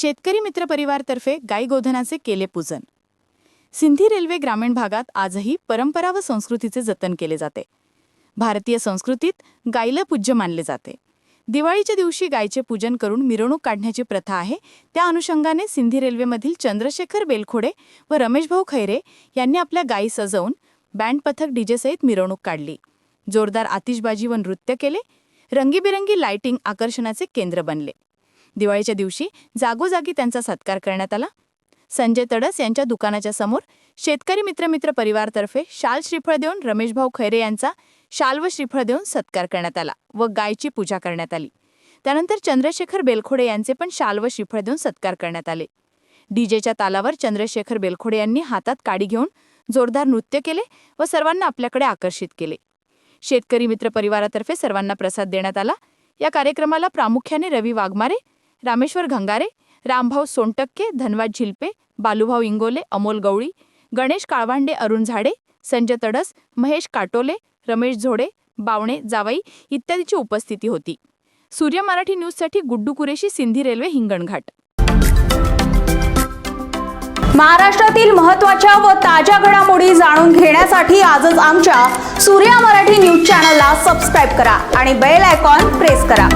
शेतकरी मित्र परिवारतर्फे गाई गोधनाचे केले पूजन. सिंधी रेल्वे ग्रामीण भागात आजही परंपरा व संस्कृतीचे जतन केले जाते. भारतीय संस्कृतीत गायीला पूज्य मानले जाते. दिवाळीच्या दिवशी गायीचे पूजन करून मिरवणूक काढण्याची प्रथा आहे. त्या अनुषंगाने सिंधी रेल्वेमधील चंद्रशेखर बेलखोडे व रमेशभाऊ खैरे यांनी आपल्या गायी सजवून बँड पथक डीजेसहित मिरवणूक काढली. जोरदार आतिषबाजी व नृत्य केले. रंगीबिरंगी लाइटिंग आकर्षणाचे केंद्र बनले. दिवाळीच्या दिवशी जागोजागी त्यांचा सत्कार करण्यात आला. संजय तडस यांच्या दुकानाच्या समोर शेतकरी मित्रमित्र परिवारतर्फे शाल श्रीफळ देऊन रमेशभाऊ खैरे यांचा शाल व श्रीफळ देऊन सत्कार करण्यात आला व गायची पूजा करण्यात आली. त्यानंतर चंद्रशेखर बेलखोडे यांचे पण शाल व श्रीफळ देऊन सत्कार करण्यात आले. डीजेच्या तालावर चंद्रशेखर बेलखोडे यांनी हातात काडी घेऊन जोरदार नृत्य केले व सर्वांना आपल्याकडे आकर्षित केले. शेतकरी मित्र परिवारातर्फे सर्वांना प्रसाद देण्यात आला. या कार्यक्रमाला प्रामुख्याने रवी वाघमारे रामेश्वर घंगारे रामभाऊ सोनटक्के धनवाद झिलपे बालूभाऊ इंगोले अमोल गवळी गणेश काळवांडे अरुण झाडे संजय तडस महेश काटोले रमेश झोडे बावणे जावई इत्यादीची उपस्थिती होती. सूर्य मराठी न्यूजसाठी गुड्डू कुरेशी सिंधी रेल्वे हिंगणघाट. महाराष्ट्रातील महत्त्वाच्या व ताज्या घडामोडी जाणून घेण्यासाठी आजच आमच्या सूर्या मराठी न्यूज चॅनलला सबस्क्राईब करा आणि बेल आयकॉन प्रेस करा.